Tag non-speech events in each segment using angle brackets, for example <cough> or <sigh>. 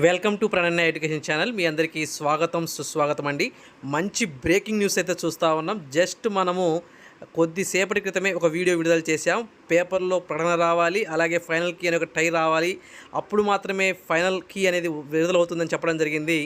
Welcome to Prananya education channel. మీ అందరికీ స్వాగతం సుస్వాగతం అండి. మంచి బ్రేకింగ్ న్యూస్ అయితే చూస్తూ ఉన్నాం. జస్ట్ మనము కొద్దిసేపటి క్రితమే ఒక వీడియో విడుదల చేశాం. పేపర్లో ప్రకటన రావాలి అలాగే ఫైనల్ కీ అనే ఒక టై రావాలి. అప్పుడు మాత్రమే ఫైనల్ కీ అనేది విడుదలవుతుందని చెప్పడం జరిగింది.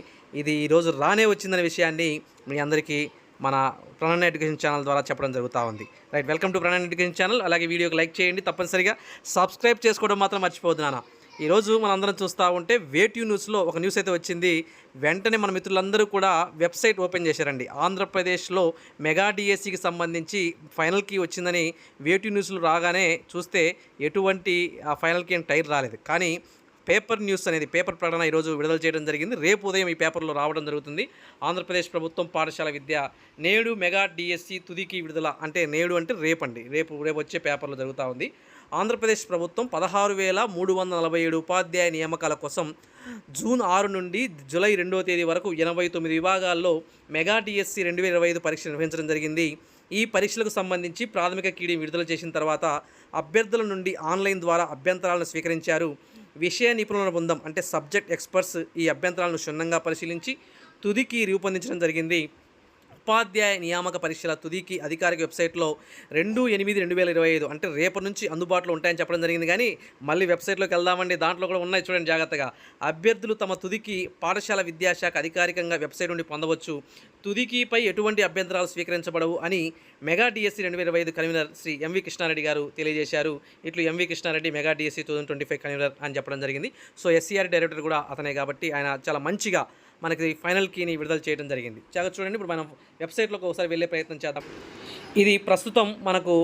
ఇది ఈరోజు రానే వచ్చిందనే విషయాన్ని మీ అందరికీ మన ప్రణాన్ ఎడ్యుకేషన్ ఛానల్ ద్వారా చెప్పడం జరుగుతూ ఉంది. రైట్ వెల్కమ్ టు ప్రణాన్ ఎడ్యుకేషన్ ఛానల్. అలాగే వీడియోకి లైక్ చేయండి తప్పనిసరిగా. సబ్స్క్రైబ్ చేసుకోవడం మాత్రం మర్చిపోతున్నాను నాన్న. ఈరోజు మనందరం చూస్తూ ఉంటే వేట్యూ న్యూస్లో ఒక న్యూస్ అయితే వచ్చింది. వెంటనే మన మిత్రులందరూ కూడా వెబ్సైట్ ఓపెన్ చేశారండి. ఆంధ్రప్రదేశ్లో మెగా డిఎస్సికి సంబంధించి ఫైనల్కి వచ్చిందని వేట్యూ న్యూస్లో రాగానే చూస్తే ఎటువంటి ఆ ఫైనల్ టైర్ రాలేదు. కానీ పేపర్ న్యూస్ అనేది పేపర్ ప్రకటన ఈరోజు విడుదల చేయడం జరిగింది. రేపు ఉదయం ఈ పేపర్లో రావడం జరుగుతుంది. ఆంధ్రప్రదేశ్ ప్రభుత్వం పాఠశాల విద్య నేడు మెగా డిఎస్సి తుదికి విడుదల అంటే నేడు అంటే రేపండి. రేపు రేపు వచ్చే పేపర్లో జరుగుతూ ఉంది. ఆంధ్రప్రదేశ్ ప్రభుత్వం పదహారు వేల మూడు వందల నలభై ఏడు ఉపాధ్యాయ నియామకాల కోసం జూన్ ఆరు నుండి జూలై రెండవ తేదీ వరకు ఎనభై తొమ్మిది విభాగాల్లో మెగా టీఎస్సీ రెండు వేల ఇరవై ఐదు పరీక్ష నిర్వహించడం జరిగింది. ఈ పరీక్షలకు సంబంధించి ప్రాథమిక కీడీ విడుదల చేసిన తర్వాత అభ్యర్థుల నుండి ఆన్లైన్ ద్వారా అభ్యంతరాలను స్వీకరించారు. విషయ నిపుణుల బృందం అంటే సబ్జెక్ట్ ఎక్స్పర్ట్స్ ఈ అభ్యంతరాలను క్షుణ్ణంగా పరిశీలించి తుదికి రూపొందించడం జరిగింది. ఉపాధ్యాయ నియామక పరీక్షల తుదికి అధికారిక వెబ్సైట్లో రెండు ఎనిమిది రెండు వేల ఇరవై ఐదు అంటే రేపటి నుంచి అందుబాటులో ఉంటాయని చెప్పడం జరిగింది. కానీ మళ్ళీ వెబ్సైట్లోకి వెళ్దామండి. దాంట్లో కూడా ఉన్నాయి చూడండి జాగ్రత్తగా. అభ్యర్థులు తమ తుదికి పాఠశాల విద్యాశాఖ అధికారికంగా వెబ్సైట్ నుండి పొందవచ్చు. తుదికిపై ఎటువంటి అభ్యంతరాలు స్వీకరించబడవు అని మెగా డిఎస్సి రెండు వేల ఇరవై ఐదు కన్వీనర్ శ్రీ ఎంవి కృష్ణారెడ్డి గారు తెలియజేశారు. ఇట్లు M V Krishnareddy mega DSC two thousand twenty five convener అని చెప్పడం జరిగింది. సో ఎస్సీఆర్ డైరెక్టర్ కూడా అతనే కాబట్టి ఆయన చాలా మంచిగా మనకి ఫైనల్ కీని విడుదల చేయడం జరిగింది. చాలా చూడండి ఇప్పుడు మనం వెబ్సైట్లోకి ఒకసారి వెళ్ళే ప్రయత్నం చేద్దాం. ఇది ప్రస్తుతం మనకు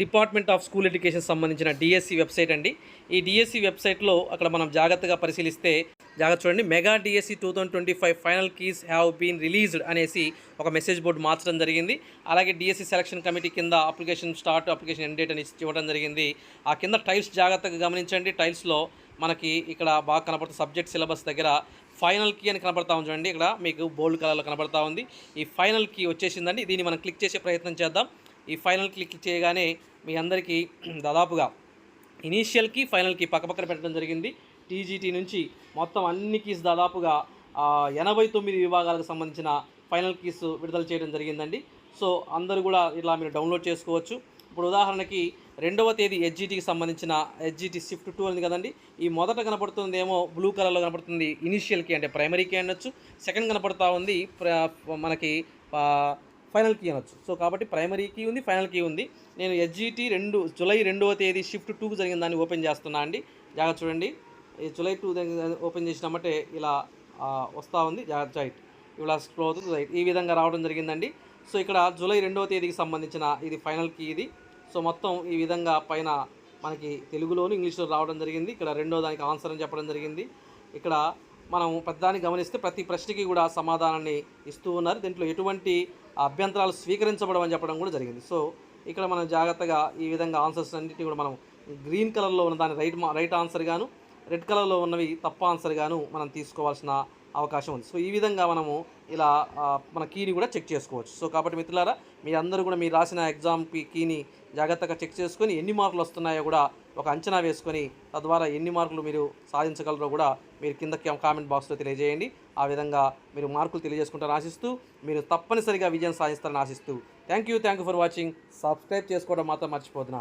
డిపార్ట్మెంట్ ఆఫ్ స్కూల్ ఎడ్యుకేషన్ సంబంధించిన డిఎస్సి వెబ్సైట్ అండి. ఈ డిఎస్సి వెబ్సైట్లో అక్కడ మనం జాగ్రత్తగా పరిశీలిస్తే జాగ్రత్త చూడండి mega DSC two thousand twenty five final keys have been released అనేసి ఒక మెసేజ్ బోర్డు మార్చడం జరిగింది. అలాగే డిఎస్సి సెలక్షన్ కమిటీ కింద application start application end date అని ఇవ్వడం జరిగింది. ఆ కింద టైల్స్ జాగ్రత్తగా గమనించండి. టైల్స్లో మనకి ఇక్కడ బాగా కనపడుతుంది సబ్జెక్ట్ సిలబస్ దగ్గర ఫైనల్ కీ అని కనబడతా ఉంది చూడండి. ఇక్కడ మీకు బోల్డ్ కలర్లో కనబడతా ఉంది. ఈ ఫైనల్ కీ వచ్చేసిందండి. దీన్ని మనం క్లిక్ చేసే ప్రయత్నం చేద్దాం. ఈ ఫైనల్ క్లిక్ చేయగానే మీ అందరికీ <clears throat> దాదాపుగా ఇనీషియల్ కీ ఫైనల్ కీ పక్కపక్కన పెట్టడం జరిగింది. టీజీటీ నుంచి మొత్తం అన్ని కీస్ దాదాపుగా ఎనభై తొమ్మిది విభాగాలకు సంబంధించిన ఫైనల్ కీస్ విడుదల చేయడం జరిగిందండి. సో అందరూ కూడా ఇలా మీరు డౌన్లోడ్ చేసుకోవచ్చు. ఇప్పుడు ఉదాహరణకి రెండవ తేదీ హెచ్జిటీకి సంబంధించిన హెచ్జిటీ షిఫ్ట్ టూ ఉంది కదండి. ఈ మొదట కనపడుతుంది ఏమో బ్లూ కలర్లో కనపడుతుంది ఇనిషియల్ కీ అంటే ప్రైమరీ కీ అనొచ్చు. సెకండ్ కనపడతా ఉంది ప్ర- మనకి ఫైనల్ కీ అనొచ్చు. సో కాబట్టి ప్రైమరీ కీ ఉంది ఫైనల్ కీ ఉంది. నేను హెచ్జిటీ రెండు జూలై రెండవ తేదీ షిఫ్ట్ టూకు జరిగిన దాన్ని ఓపెన్ చేస్తున్నా అండి. జాగ్రత్త చూడండి. ఈ జూలై టూ ఓపెన్ చేసినామంటే ఇలా వస్తూ ఉంది. జాగ్రత్త రైట్ ఇలా స్క్రో అవుతుంది ఈ విధంగా రావడం జరిగిందండి. సో ఇక్కడ జూలై రెండవ తేదీకి సంబంధించిన ఇది ఫైనల్కి ఇది. సో మొత్తం ఈ విధంగా పైన మనకి తెలుగులోను ఇంగ్లీష్లో రావడం జరిగింది. ఇక్కడ రెండో దానికి ఆన్సర్ అని చెప్పడం జరిగింది. ఇక్కడ మనం ప్రతిదాన్ని గమనిస్తే ప్రతి ప్రశ్నకి కూడా సమాధానాన్ని ఇస్తూ ఉన్నారు. దీంట్లో ఎటువంటి అభ్యంతరాలు స్వీకరించబడమని అని చెప్పడం కూడా జరిగింది. సో ఇక్కడ మనం జాగ్రత్తగా ఈ విధంగా ఆన్సర్స్ అన్నింటినీ కూడా మనం గ్రీన్ కలర్లో ఉన్న దాని రైట్ రైట్ ఆన్సర్ గాను రెడ్ కలర్లో ఉన్నవి తప్ప ఆన్సర్ గాను మనం తీసుకోవాల్సిన అవకాశం ఉంది. సో ఈ విధంగా మనము ఇలా మన కీని కూడా చెక్ చేసుకోవచ్చు. సో కాబట్టి మిత్రులారా మీ అందరూ కూడా మీరు రాసిన ఎగ్జామ్కి కీని జాగ్రత్తగా చెక్ చేసుకొని ఎన్ని మార్కులు వస్తున్నాయో కూడా ఒక అంచనా వేసుకొని తద్వారా ఎన్ని మార్కులు మీరు సాధించగలరో కూడా మీరు కింద కామెంట్ బాక్స్లో తెలియజేయండి. ఆ విధంగా మీరు మార్కులు తెలియజేసుకుంటారని ఆశిస్తూ మీరు తప్పనిసరిగా విజయం సాధిస్తారని ఆశిస్తూ. Thank you thank you for watching. Subscribe చేసుకోవడం మాత్రం మర్చిపోతున్నాను